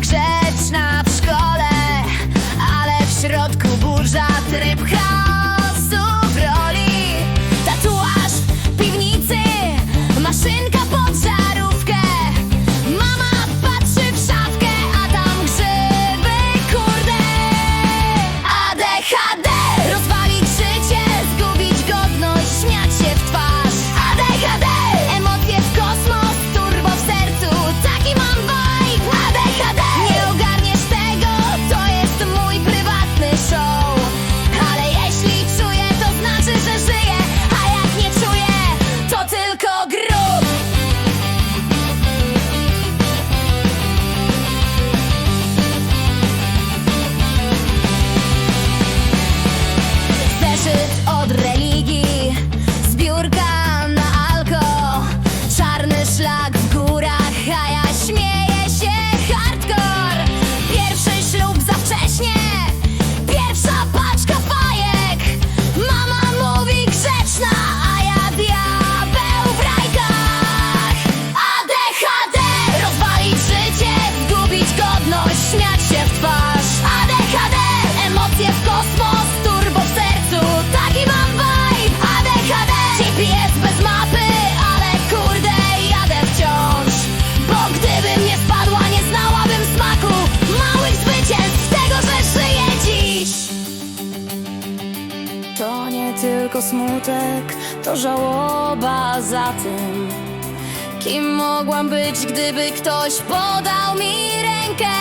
grzeczna w szkole, ale w środku burza tryb hałas. To nie tylko smutek, to żałoba za tym. Kim mogłam być, gdyby ktoś podał mi rękę?